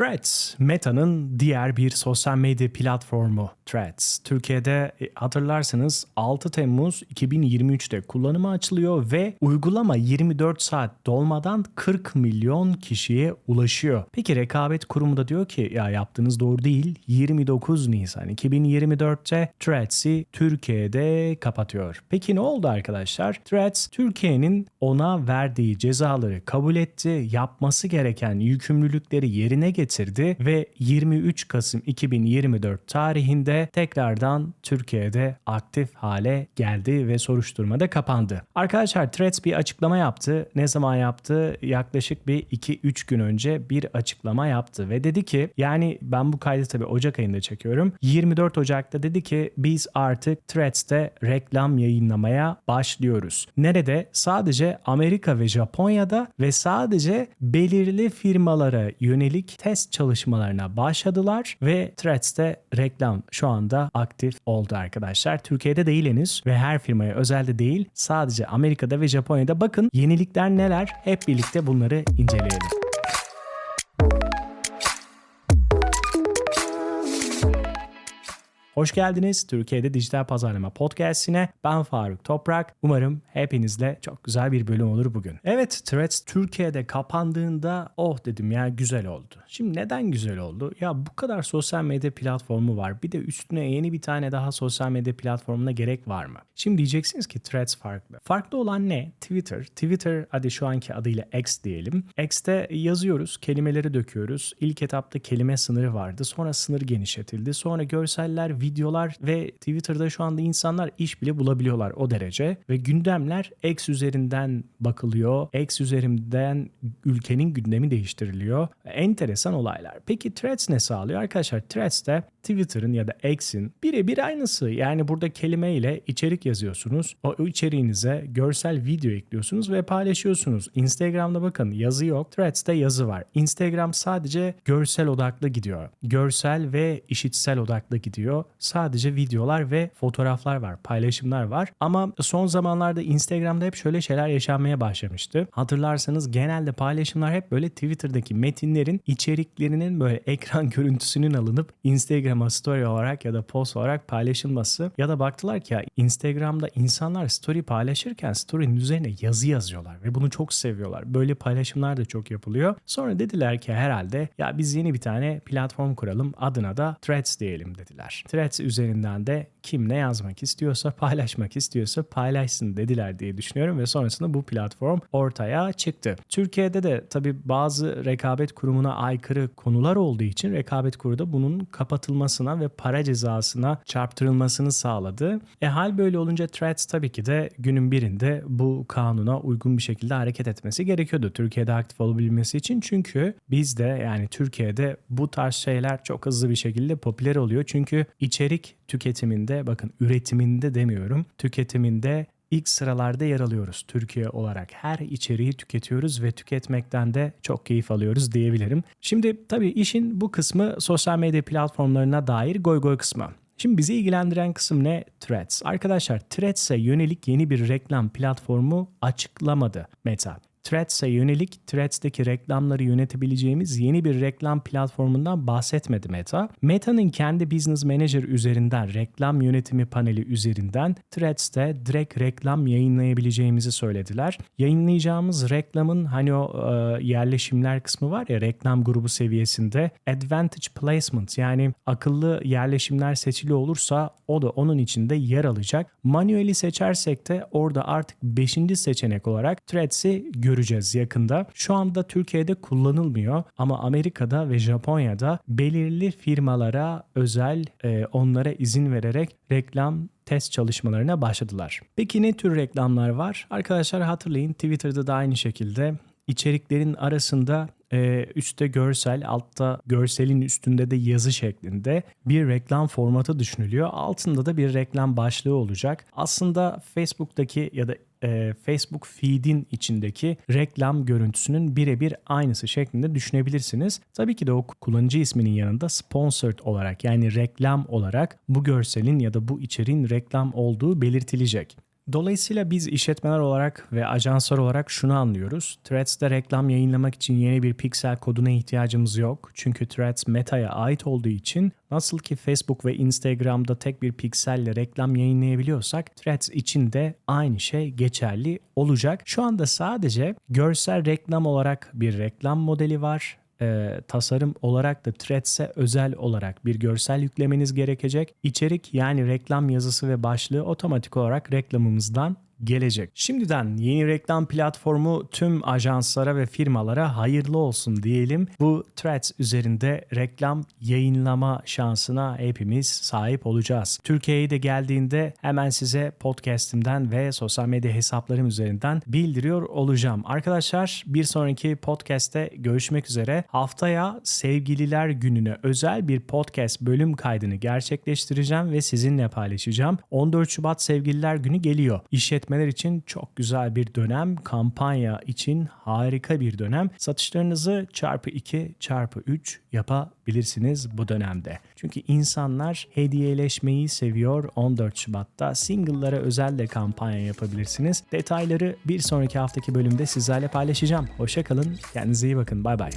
Threads, Meta'nın diğer bir sosyal medya platformu Threads. Türkiye'de e, hatırlarsanız 6 Temmuz 2023'te kullanıma açılıyor ve uygulama 24 saat dolmadan 40 milyon kişiye ulaşıyor. Peki rekabet kurumu da diyor ki ya yaptığınız doğru değil. 29 Nisan 2024'te Threads'i Türkiye'de kapatıyor. Peki ne oldu arkadaşlar? Threads Türkiye'nin ona verdiği cezaları kabul etti. Yapması gereken yükümlülükleri yerine getirdi ve 23 Kasım 2024 tarihinde tekrardan Türkiye'de aktif hale geldi ve soruşturma da kapandı. Arkadaşlar Threads bir açıklama yaptı. Ne zaman yaptı? Yaklaşık bir 2-3 gün önce bir açıklama yaptı ve dedi ki yani ben bu kaydı tabii Ocak ayında çekiyorum. 24 Ocak'ta dedi ki biz artık Threads'te reklam yayınlamaya başlıyoruz. Nerede? Sadece Amerika ve Japonya'da ve sadece belirli firmalara yönelik test çalışmalarına başladılar ve Threads'te reklam şu anda aktif oldu arkadaşlar. Türkiye'de değil henüz ve her firmaya özelde değil sadece Amerika'da ve Japonya'da bakın yenilikler neler hep birlikte bunları inceleyelim. Hoş geldiniz Türkiye'de Dijital Pazarlama Podcast'ine. Ben Faruk Toprak. Umarım hepinizle çok güzel bir bölüm olur bugün. Evet Threads Türkiye'de kapandığında oh dedim ya güzel oldu. Şimdi neden güzel oldu? Ya bu kadar sosyal medya platformu var. Bir de üstüne yeni bir tane daha sosyal medya platformuna gerek var mı? Şimdi diyeceksiniz ki Threads farklı. Farklı olan ne? Twitter. Twitter hadi şu anki adıyla X diyelim. X'te yazıyoruz, kelimeleri döküyoruz. İlk etapta kelime sınırı vardı. Sonra sınır genişletildi. Sonra görseller, videolar ve Twitter'da şu anda insanlar iş bile bulabiliyorlar o derece. Ve gündemler X üzerinden bakılıyor. X üzerinden ülkenin gündemi değiştiriliyor. Enteresan olaylar. Peki Threads ne sağlıyor? Arkadaşlar Threads'te Twitter'ın ya da X'in birebir aynısı. Yani burada kelime ile içerik yazıyorsunuz. O içeriğinize görsel video ekliyorsunuz ve paylaşıyorsunuz. Instagram'da bakın yazı yok. Threads'te yazı var. Instagram sadece görsel odaklı gidiyor. Görsel ve işitsel odaklı gidiyor. Sadece videolar ve fotoğraflar var, paylaşımlar var. Ama son zamanlarda Instagram'da hep şöyle şeyler yaşanmaya başlamıştı. Hatırlarsanız genelde paylaşımlar hep böyle Twitter'daki metinlerin içeriklerinin böyle ekran görüntüsünün alınıp Instagram'a story olarak ya da post olarak paylaşılması ya da baktılar ki ya Instagram'da insanlar story paylaşırken story'nin üzerine yazı yazıyorlar ve bunu çok seviyorlar. Böyle paylaşımlar da çok yapılıyor. Sonra dediler ki herhalde ya biz yeni bir tane platform kuralım adına da Threads diyelim dediler. Threads üzerinden de kim ne yazmak istiyorsa paylaşmak istiyorsa paylaşsın dediler diye düşünüyorum ve sonrasında bu platform ortaya çıktı. Türkiye'de de tabi bazı rekabet kurumuna aykırı konular olduğu için rekabet kurulu da bunun kapatılmasına ve para cezasına çarptırılmasını sağladı. E hal böyle olunca Threads tabii ki de günün birinde bu kanuna uygun bir şekilde hareket etmesi gerekiyordu. Türkiye'de aktif olabilmesi için çünkü bizde yani Türkiye'de bu tarz şeyler çok hızlı bir şekilde popüler oluyor. Çünkü içerik tüketiminde bakın üretiminde demiyorum tüketiminde ilk sıralarda yer alıyoruz Türkiye olarak. Her içeriği tüketiyoruz ve tüketmekten de çok keyif alıyoruz diyebilirim. Şimdi tabii işin bu kısmı sosyal medya platformlarına dair goy goy kısmı. Şimdi bizi ilgilendiren kısım ne? Threads. Arkadaşlar Threads'e yönelik yeni bir reklam platformu açıklamadı Meta. Threads'e yönelik Threads'teki reklamları yönetebileceğimiz yeni bir reklam platformundan bahsetmedi Meta. Meta'nın kendi Business Manager üzerinden reklam yönetimi paneli üzerinden Threads'te direkt reklam yayınlayabileceğimizi söylediler. Yayınlayacağımız reklamın hani o e, yerleşimler kısmı var ya reklam grubu seviyesinde Advantage Placement yani akıllı yerleşimler seçili olursa o da onun içinde yer alacak. Manueli seçersek de orada artık 5. seçenek olarak Threads'i göreceğiz yakında. Şu anda Türkiye'de kullanılmıyor ama Amerika'da ve Japonya'da belirli firmalara özel e, onlara izin vererek reklam test çalışmalarına başladılar. Peki ne tür reklamlar var? Arkadaşlar hatırlayın Twitter'da da aynı şekilde içeriklerin arasında e, üstte görsel, altta görselin üstünde de yazı şeklinde bir reklam formatı düşünülüyor. Altında da bir reklam başlığı olacak. Aslında Facebook'taki ya da e, Facebook feed'in içindeki reklam görüntüsünün birebir aynısı şeklinde düşünebilirsiniz. Tabii ki de o kullanıcı isminin yanında sponsored olarak yani reklam olarak bu görselin ya da bu içeriğin reklam olduğu belirtilecek. Dolayısıyla biz işletmeler olarak ve ajanslar olarak şunu anlıyoruz. Threads'te reklam yayınlamak için yeni bir piksel koduna ihtiyacımız yok. Çünkü Threads Meta'ya ait olduğu için nasıl ki Facebook ve Instagram'da tek bir pikselle reklam yayınlayabiliyorsak Threads için de aynı şey geçerli olacak. Şu anda sadece görsel reklam olarak bir reklam modeli var e, tasarım olarak da Threads'e özel olarak bir görsel yüklemeniz gerekecek. İçerik yani reklam yazısı ve başlığı otomatik olarak reklamımızdan gelecek. Şimdiden yeni reklam platformu tüm ajanslara ve firmalara hayırlı olsun diyelim. Bu Threads üzerinde reklam yayınlama şansına hepimiz sahip olacağız. Türkiye'ye de geldiğinde hemen size podcast'imden ve sosyal medya hesaplarım üzerinden bildiriyor olacağım. Arkadaşlar bir sonraki podcast'te görüşmek üzere. Haftaya sevgililer gününe özel bir podcast bölüm kaydını gerçekleştireceğim ve sizinle paylaşacağım. 14 Şubat sevgililer günü geliyor. İşletme işletmeler için çok güzel bir dönem. Kampanya için harika bir dönem. Satışlarınızı çarpı 2 çarpı 3 yapabilirsiniz bu dönemde. Çünkü insanlar hediyeleşmeyi seviyor. 14 Şubat'ta single'lara özel de kampanya yapabilirsiniz. Detayları bir sonraki haftaki bölümde sizlerle paylaşacağım. Hoşçakalın. Kendinize iyi bakın. Bay bay.